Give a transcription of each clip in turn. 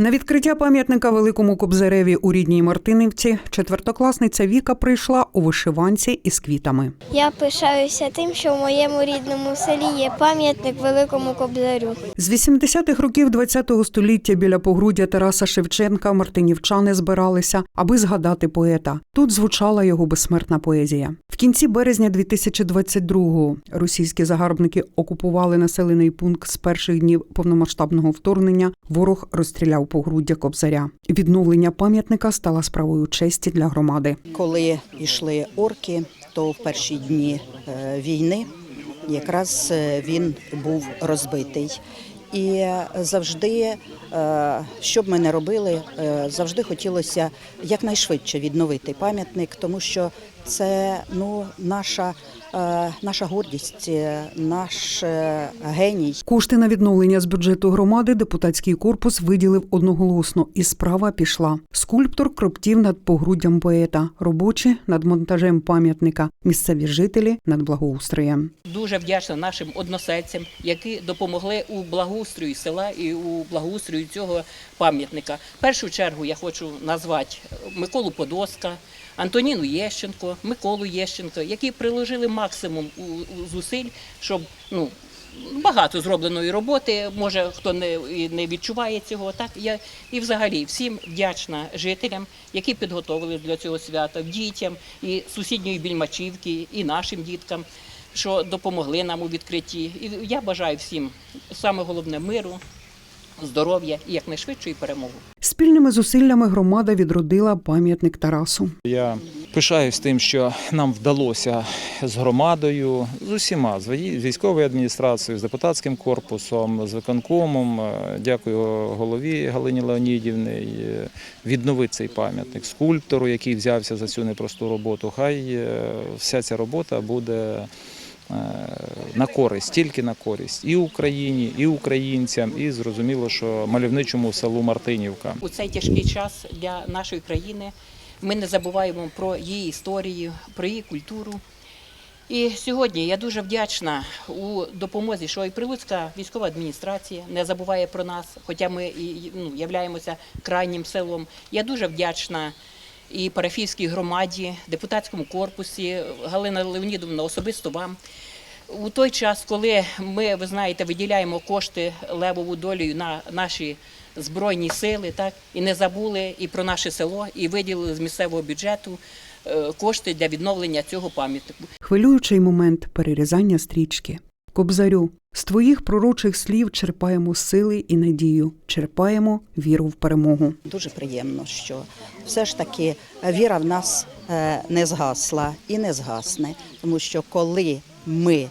На відкриття пам'ятника Великому Кобзареві у рідній Мартинівці четвертокласниця Віка прийшла у вишиванці із квітами. Я пишаюся тим, що в моєму рідному селі є пам'ятник Великому Кобзарю. З 80-х років ХХ століття біля погруддя Тараса Шевченка мартинівчани збиралися, аби згадати поета. Тут звучала його безсмертна поезія. Кінці березня 2022-го російські загарбники окупували населений пункт з перших днів повномасштабного вторгнення. Ворог розстріляв погруддя Кобзаря. Відновлення пам'ятника стало справою честі для громади. Коли йшли орки, то в перші дні е, війни якраз е, він був розбитий. І завжди, е, що б ми не робили, е, завжди хотілося якнайшвидше відновити пам'ятник, тому що це ну, наша, е, наша гордість, наш геній. Кошти на відновлення з бюджету громади депутатський корпус виділив одноголосно, і справа пішла. Скульптор кроптів над погруддям поета, робочі над монтажем пам'ятника, місцеві жителі над благоустроєм. Дуже вдячна нашим односельцям, які допомогли у благоустрої села і у благоустрою цього пам'ятника. В першу чергу я хочу назвати Миколу Подоска, Антоніну Єщенко, Миколу Єщенко, які приложили максимум зусиль, щоб ну. Багато зробленої роботи, може хто не, не відчуває цього. Так я і взагалі всім вдячна жителям, які підготовили для цього свята, дітям і сусідньої більмачівки, і нашим діткам, що допомогли нам у відкритті. І я бажаю всім саме головне миру, здоров'я і якнайшвидшої перемоги. Спільними зусиллями громада відродила пам'ятник Тарасу. Я пишаюсь тим, що нам вдалося з громадою, з усіма, з військовою адміністрацією, з депутатським корпусом, з виконкомом. е, Дякую голові Галині Леонідівні е, відновити цей пам'ятник скульптору, який взявся за цю непросту роботу. Хай е, вся ця робота буде. Е, На користь, тільки на користь і Україні, і українцям, і зрозуміло, що мальовничому селу Мартинівка. У цей тяжкий час для нашої країни ми не забуваємо про її історію, про її культуру. І сьогодні я дуже вдячна у допомозі, що і Прилуцька військова адміністрація не забуває про нас, хоча ми і ну, являємося крайнім селом. Я дуже вдячна і парафійській громаді, депутатському корпусі, Галина Леонідовна, особисто вам. У той час, коли ми, ви знаєте, виділяємо кошти левову долею на наші збройні сили, так і не забули і про наше село, і виділили з місцевого бюджету е, кошти для відновлення цього пам'ятнику. Хвилюючий момент перерізання стрічки. Кобзарю, з твоїх пророчих слів черпаємо сили і надію, черпаємо віру в перемогу. Дуже приємно, що все ж таки віра в нас е, не згасла і не згасне, тому що коли ми е,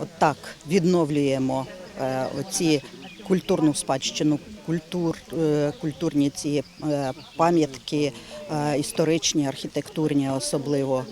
отак відновлюємо е, оці культурну спадщину, культур, е, культурні ці е, пам'ятки, е, історичні, архітектурні, особливо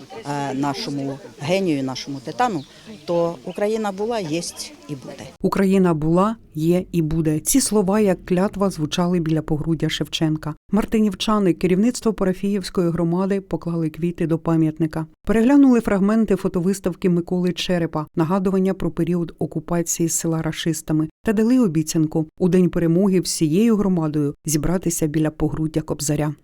нашому генію, нашому титану, то Україна була, єсть і буде. Україна була, є і буде. Ці слова, як клятва, звучали біля погруддя Шевченка. Мартинівчани, керівництво парафіївської громади поклали квіти до пам'ятника. Переглянули фрагменти фотовиставки Миколи Черепа, нагадування про період окупації села рашистами, та дали обіцянку у день перемоги всією громадою зібратися біля погруддя Кобзаря.